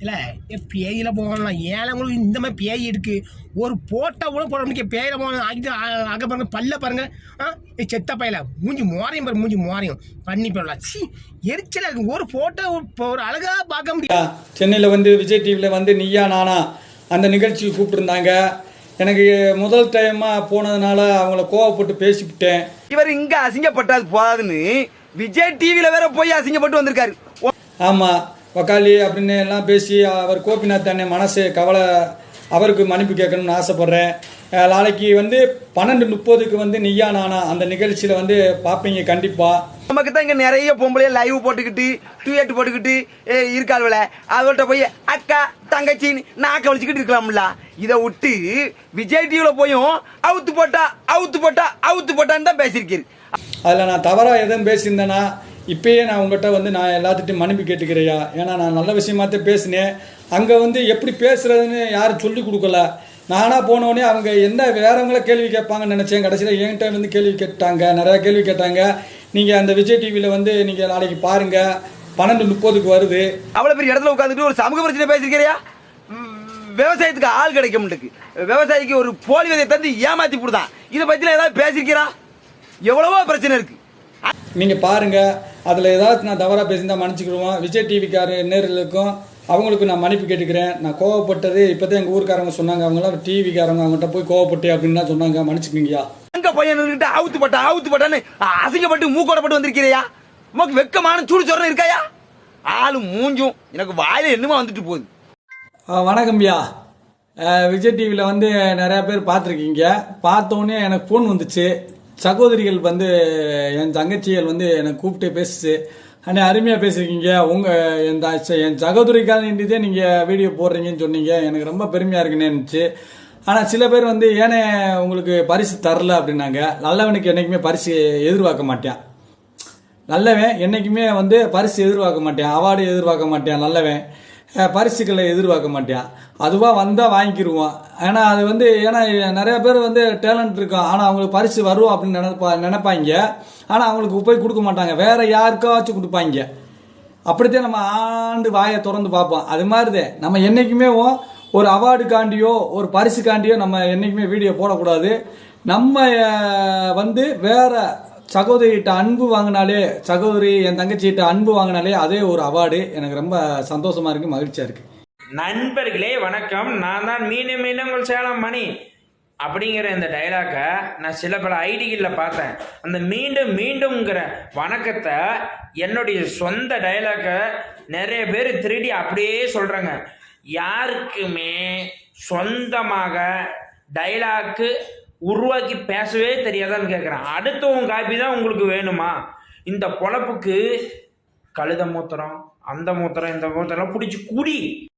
இல்லை பேயில போகலாம் ஏழவங்களுக்கு இந்த மாதிரி பேய் இருக்கு. ஒரு போட்டோ கூட போட முடியும் பேயில போகணும் அங்கே அங்கே பாருங்க பல்ல பாருங்க. ஆ செத்த பையில. மூஞ்சி மோரையும் பாருங்க மூஞ்சி மோரையும். பண்ணி போடலாம். சி எரிச்சலா இருக்கு. ஒரு போட்டோ ஒரு அழகா பார்க்க முடியும். சென்னையில் வந்து விஜய் டிவியில் வந்து நீயா நானா அந்த நிகழ்ச்சிக்கு கூப்பிட்டுருந்தாங்க. எனக்கு முதல் டைமாக போனதுனால அவங்கள கோவப்பட்டு பேசிவிட்டேன். இவர் இங்க அசிங்கப்பட்டாது போதாதுன்னு விஜய் டிவில வேற போய் அசிங்கப்பட்டு வந்திருக்காரு. ஆமாம் வக்காலி அப்படின்னு எல்லாம் பேசி அவர் கோபிநாத் அண்ணன் மனசு கவலை அவருக்கு மன்னிப்பு கேட்கணும்னு ஆசைப்பட்றேன். நாளைக்கு வந்து பன்னெண்டு முப்பதுக்கு வந்து நீயா நானா அந்த நிகழ்ச்சியில் வந்து பார்ப்பீங்க கண்டிப்பாக நமக்கு தான் இங்க நிறைய பொம்பளைய லைவ் போட்டுக்கிட்டு டூயட் போட்டுக்கிட்டு இருக்காள்வல அவள்கிட்ட போய் அக்கா தங்கச்சின்னு நாக்க வலிச்சுக்கிட்டு இருக்கலாம்ல. இதை விட்டு விஜய் டிவில போயும் அவுத்து போட்டா அவுத்து போட்டா அவுத்து போட்டான்னு தான் பேசியிருக்கீரு. அதில் நான் தவறாக எதுவும் பேசியிருந்தேன்னா இப்பயே நான் உங்கள்கிட்ட வந்து நான் எல்லாத்துட்டையும் மன்னிப்பு கேட்டுக்கிறையா ஏன்னா நான் நல்ல விஷயமாத்தான் பேசினேன். அங்கே வந்து எப்படி பேசுறதுன்னு யாரும் சொல்லி கொடுக்கல. நானாக போனோடனே அவங்க என்ன வேறவங்கள கேள்வி கேட்பாங்கன்னு நினச்சேன். கடைசியில் என்கிட்ட வந்து கேள்வி கேட்டாங்க. நிறையா கேள்வி கேட்டாங்க. நீங்கள் அந்த விஜய் டிவியில் வந்து நீங்கள் நாளைக்கு பாருங்கள் பன்னெண்டு முப்பதுக்கு வருது. அவ்வளவு பெரிய இடத்துல உட்காந்துட்டு ஒரு சமூக பிரச்சனை பேசியிருக்கிறியா? ம், விவசாயத்துக்கு ஆள் கிடைக்க மாட்டுக்கு விவசாயிக்கு ஒரு போலி விதையை தந்து ஏமாத்தி போடுதான். இதை பத்தில ஏதாவது பேசியிருக்கிறா? எவ்வளவோ பிரச்சனை இருக்கு. நீங்கள் பாருங்கள் அதில் ஏதாவது நான் தவறாக பேசியிருந்தா மன்னிச்சுக்கிடுவோம். விஜய் டிவிக்காரு நேர்களுக்கும் அவங்களுக்கு நான் மன்னிப்பு கேட்டுக்கிறேன். நான் கோவப்பட்டது இப்போ தான் எங்கள் ஊருக்காரங்க சொன்னாங்க. அவங்களாம் டிவிக்காரங்க அவங்ககிட்ட போய் கோவப்பட்டு அப்படின்னு தான் சொன்னாங்க. மன்னிச்சுக்கிங்கய்யா அங்க பையன் நின்னுட்டு அவுத்து போட்டா அவுத்து போட்டான்னு அசிங்கப்பட்டு மூக்கோடப்பட்டு வந்திருக்கிறியா? உமக்கு வெக்கமான சூடு சொரணம் இருக்காயா? ஆளு மூஞ்சும் எனக்கு வாயில என்னமோ வந்துட்டு போகுது. வணக்கம்யா விஜய் டிவியில் வந்து நிறையா பேர் பார்த்துருக்கீங்க. பார்த்தோன்னே எனக்கு ஃபோன் வந்துச்சு. சகோதரிகள் வந்து என் தங்கச்சிகள் வந்து எனக்கு கூப்பிட்டு பேசுச்சு. அண்ணே அருமையாக பேசியிருக்கீங்க. உங்கள் என் த- என் சகோதரிக்காண்டிதே நீங்கள் வீடியோ போடுறீங்கன்னு சொன்னீங்க. எனக்கு ரொம்ப பெருமையாக இருக்குன்னு இருந்துச்சு ஆனால் சில பேர் வந்து ஏனே உங்களுக்கு பரிசு தரல அப்படின்னாங்க. நல்லவனுக்கு என்றைக்குமே பரிசு எதிர்பார்க்க மாட்டேன். நல்லவன் என்றைக்குமே வந்து பரிசு எதிர்பார்க்க மாட்டேன். அவார்டு எதிர்பார்க்க மாட்டேன். நல்லவன். பரிசுகளை எதிர்பார்க்க மாட்டேன் அதுவாக வந்தால் வாங்கிக்கிடுவோம் ஏன்னா அது வந்து ஏன்னா நிறைய பேர் வந்து டேலண்ட் இருக்கும் ஆனால் அவங்களுக்கு பரிசு வரும் அப்படின்னு நினைப்பா நினைப்பாங்க. ஆனால் அவங்களுக்கு போய் கொடுக்க மாட்டாங்க. வேறு யாருக்காச்சும் கொடுப்பாங்க. அப்படித்தான் நம்ம ஆண்டு வாயை திறந்து பார்ப்போம். அது மாதிரிதான் நம்ம என்றைக்குமே ஒரு அவார்டுக்காண்டியோ ஒரு பரிசுக்காண்டியோ நம்ம என்றைக்குமே வீடியோ போடக்கூடாது. நம்ம வந்து வேற சகோதரிகிட்ட அன்பு வாங்கினாலே சகோதரி என் தங்கச்சிகிட்ட அன்பு வாங்கினாலே அதே ஒரு அவார்டு. எனக்கு ரொம்ப சந்தோஷமா இருக்கு மகிழ்ச்சியா இருக்கு. நண்பர்களே வணக்கம். நான் தான் மீண்டும் மீண்டும் உங்கள் சேலம் மணி. அப்படிங்கிற இந்த டைலாக்கை நான் சில பல ஐடிகளில் பார்த்தேன். அந்த மீண்டும் மீண்டும்ங்கிற வணக்கத்தை என்னுடைய சொந்த டைலாக்கை நிறைய பேர் திருடி அப்படியே சொல்கிறாங்க யாருக்குமே சொந்தமாக டைலாக்கு உருவாக்கி பேசவே தெரியாதான்னு கேட்குறேன் அடுத்தவங்க காப்பி தான் உங்களுக்கு வேணுமா? இந்த பொழப்புக்கு கழுத மூத்திரம் அந்த மூத்திரம் இந்த மூத்திரம் பிடிச்சி குடி.